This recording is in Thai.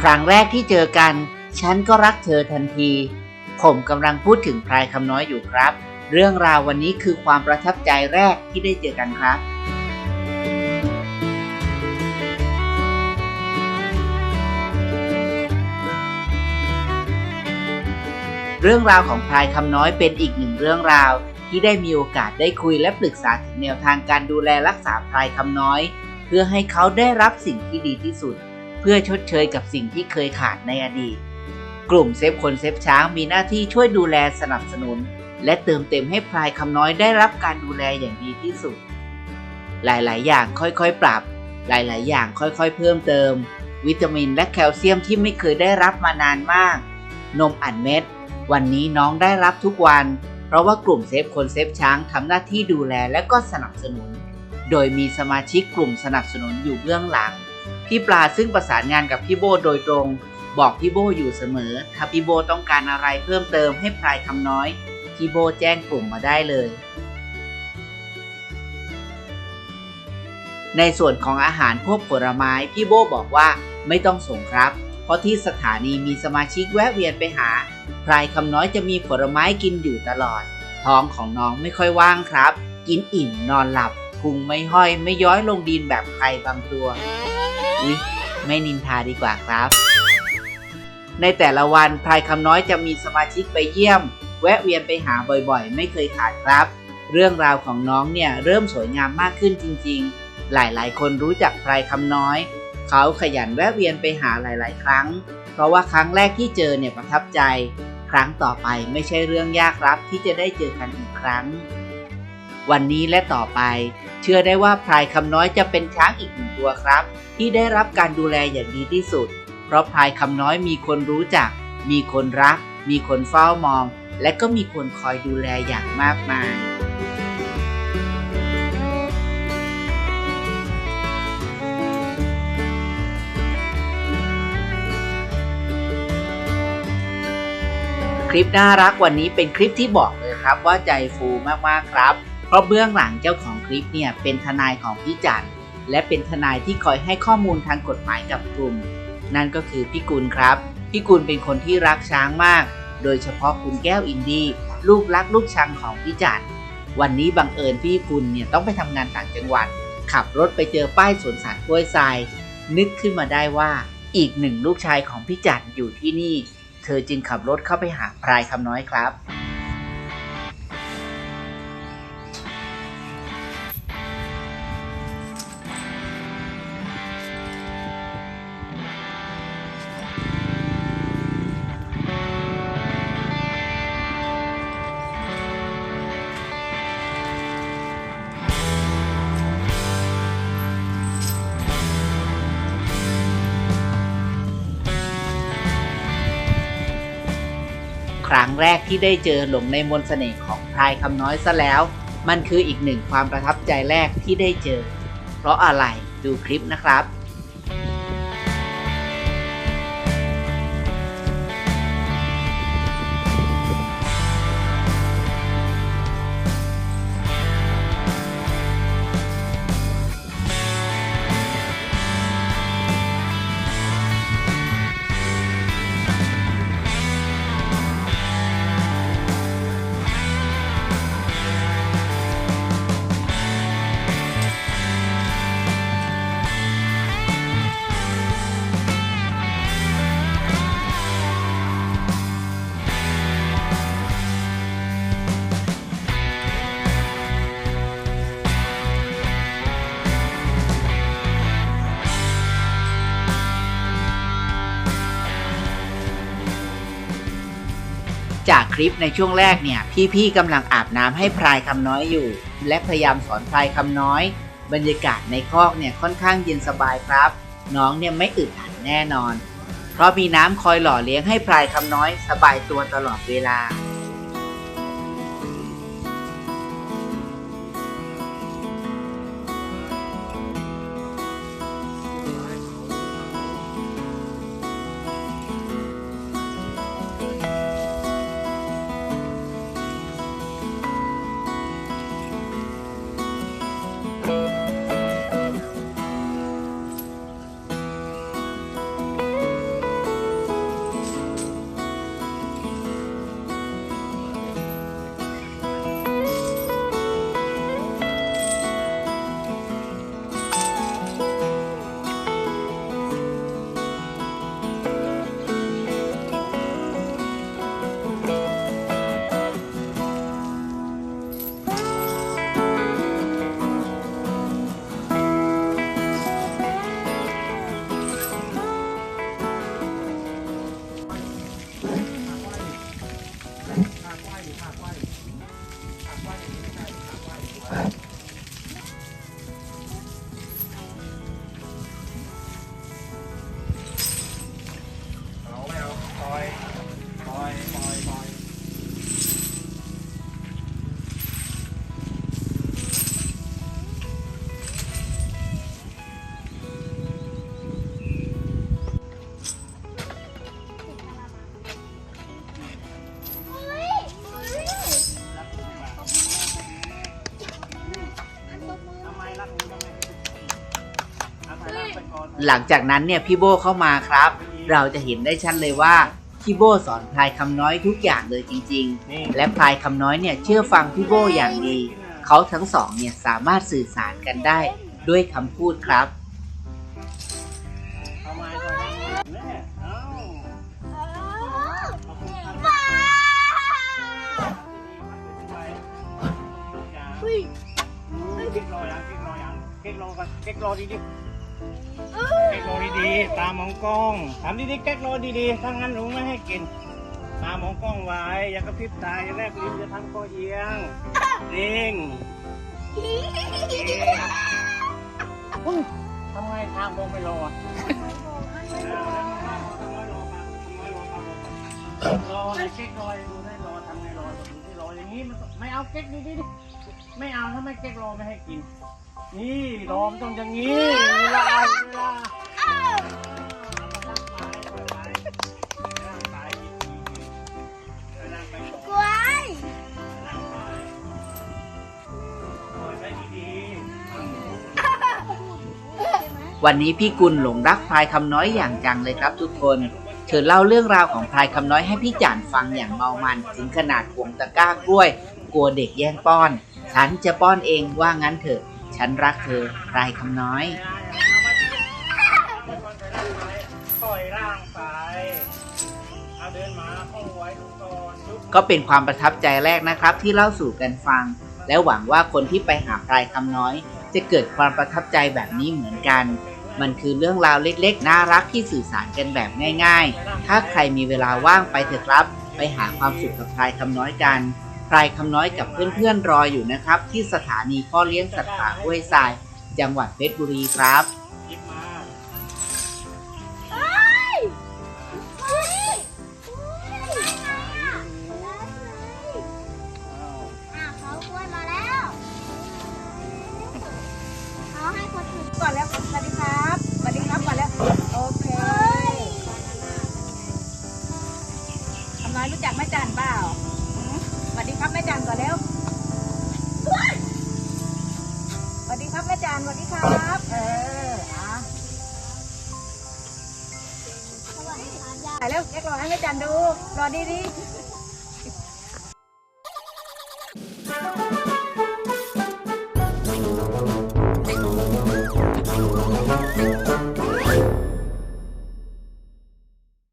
ครั้งแรกที่เจอกัน ฉันก็รักเธอทันที ผมกำลังพูดถึงพลายคำน้อยอยู่ครับ เรื่องราววันนี้คือความประทับใจแรกที่ได้เจอกันครับเรื่องราวของพลายคำน้อยเป็นอีกหนึ่งเรื่องราว ที่ได้มีโอกาสได้คุยและปรึกษาถึงแนวทางการดูแลรักษาพลายคำน้อย เพื่อให้เขาได้รับสิ่งที่ดีที่สุด เพื่อชดเชยกับสิ่งที่เคยขาดในอดีต กลุ่มเซฟคนเซฟช้างมีหน้าที่ช่วยดูแลสนับสนุน และเติมเต็มให้พลายคำน้อยได้รับการดูแลอย่างดีที่สุด หลายๆ อย่างค่อยๆปรับ หลายๆ อย่างค่อยๆ เพิ่มเติม วิตามินและแคลเซียมที่ไม่เคยได้รับมานานมาก นมอัดเม็ด วันนี้น้องได้รับทุกวัน เพราะว่ากลุ่มเซฟคนเซฟช้างทำหน้าที่ดูแลและก็สนับสนุน โดยมีสมาชิกกลุ่มสนับสนุนอยู่เบื้องหลัง พี่ปลาซึ่งประสานงานกับพี่โบโดยตรง บอกพี่โบอยู่เสมอ ถ้าพี่โบต้องการอะไรเพิ่มเติมให้พลายคำน้อยพี่โบแจ้งกลุ่มมาได้เลย ในส่วนของอาหารพวกผลไม้พี่โบบอกว่าไม่ต้องส่งครับ เพราะที่สถานีมีสมาชิกแวะเวียนไปหาพลายคำน้อยจะมีผลไม้กินอยู่ตลอด ท้องของน้องไม่ค่อยว่างครับ กินอิ่มนอนหลับ พุงไม่ห้อยไม่ย้อยลงดินแบบใครบางตัว อุ๊ย ไม่นินทาดีกว่าครับ ในแต่ละวันพลายคำน้อยจะมีสมาชิกไปเยี่ยม แวะเวียนไปหาบ่อยๆ ไม่เคยขาดครับ เรื่องราวของน้องเนี่ยเริ่มสวยงามมากขึ้นจริงๆ หลายๆ คนรู้จักพลายคำน้อย เขาขยันแวะเวียนไปหาหลายๆ ครั้ง เพราะว่าครั้งแรกที่เจอเนี่ยประทับใจ ครั้งต่อไปไม่ใช่เรื่องยากครับที่จะได้เจอกันอีกครั้ง วันนี้และต่อไป เชื่อได้ว่าพลายคำน้อยจะเป็นช้างอีกหนึ่งตัวครับ ที่ได้รับการดูแลอย่างดีที่สุด เพราะพลายคำน้อยมีคนรู้จัก มีคนรัก มีคนเฝ้ามอง และก็มีคนคอยดูแลอย่างมากมายคลิปน่ารักวันนี้เป็นคลิปที่บอกเลยครับว่าใจฟูมากๆครับ เพราะเบื้องหลังเจ้าของคลิปเนี่ยเป็นทนายของพี่จันและเป็นทนายที่คอยให้ข้อมูลทางกฎหมายกับกลุ่ม นั่นก็คือพี่กุลครับ พี่กุลเป็นคนที่รักช้างมาก โดยเฉพาะคุณแก้วอินดี้ลูกรักลูกชังของพี่จันวันนี้บังเอิญพี่กุลเนี่ยต้องไปทำงานต่างจังหวัด ขับรถไปเจอป้ายสวนสัตว์กล้วยทราย นึกขึ้นมาได้ว่าอีกหนึ่งลูกชายของพี่จันอยู่ที่นี่ เธอจึงขับรถเข้าไปหาพลายคำน้อยครับ ครั้งแรกที่ได้เจอหลงในมนต์เสน่ห์ของพรายคำน้อยซะแล้ว มันคืออีกหนึ่งความประทับใจแรกที่ได้เจอ เพราะอะไรดูคลิปนะครับ จากคลิปในช่วงแรกเนี่ยพี่ๆกำลังอาบน้ำให้พรายคำน้อยอยู่ และพยายามสอนพรายคำน้อย บรรยากาศในคอกเนี่ยค่อนข้างเย็นสบายครับ น้องเนี่ยไม่อึดอัดแน่นอน เพราะมีน้ำคอยหล่อเลี้ยงให้พรายคำน้อยสบายตัวตลอดเวลาากไว้ หลังจากนั้นเนี่ยพี่โบเข้ามาครับ เราจะเห็นได้ชัดเลยว่าพี่โบสอนพลายคำน้อยทุกอย่างเลยจริงนี่ๆและพลายคำน้อยเนี่ยเชื่อฟังพี่โบอย่างดี เขาทั้งสองเนี่ยสามารถสื่อสารกันได้ด้วยคำพูดครับเอาไม้ก่อนนะแม่เอ้าเฮ้ยเก๊กรอยังเก๊กรอยังเก๊กรอกันเก๊กรอดีๆ เก๊กรอดีๆ ตามองกล้องถามดีๆเก๊กรอดีๆ ถ้างั้นลุงไม่ให้กิน ตามองกล้องไว้ อย่ากระพริบตาอย่าแลบลิ้นอย่าทำคอเอียงนิ่งอุ๊ยทำไงทางมองไม่รออะรอในเก๊กรอดูได้รอทำไงรอดูที่รออย่างนี้มันไม่เอาเก๊กดีๆดิไม่เอาถ้าไม่เก๊กรอไม่ให้กิน นี่รอมต้องอย่างนี้เวลาเวลากล้วยวันนี้พี่กุลหลงรักพลายคำน้อยอย่างจังเลยครับทุกคน เธอเล่าเรื่องราวของพลายคำน้อยให้พี่จานฟังอย่างเมามัน ถึงขนาดห่วงตะกร้ากล้วย กลัวเด็กแย่งป้อน ฉันจะป้อนเองว่างั้นเถอะ ฉันรักเธอพลายคำน้อย ปล่อยร่างไปเอาเดินมาเข้าไว้ก่อนยุบก็เป็นความประทับใจแรกนะครับที่เล่าสู่กันฟัง และหวังว่าคนที่ไปหาพลายคำน้อย จะเกิดความประทับใจแบบนี้เหมือนกัน มันคือเรื่องราวเล็กๆ น่ารักที่สื่อสารกันแบบง่าย ๆ ถ้าใครมีเวลาว่างไปเถอะครับ ไปหาความสุขกับพลายคำน้อยกัน พลายคำน้อยกับเพื่อนๆรออยู่นะครับ ที่สถานีพ่อเลี้ยงสัตว์ป่าห้วยทราย จังหวัดเพชรบุรีครับ ถ่ายแล้วแกรอให้แม่จันดู รอดีดีๆ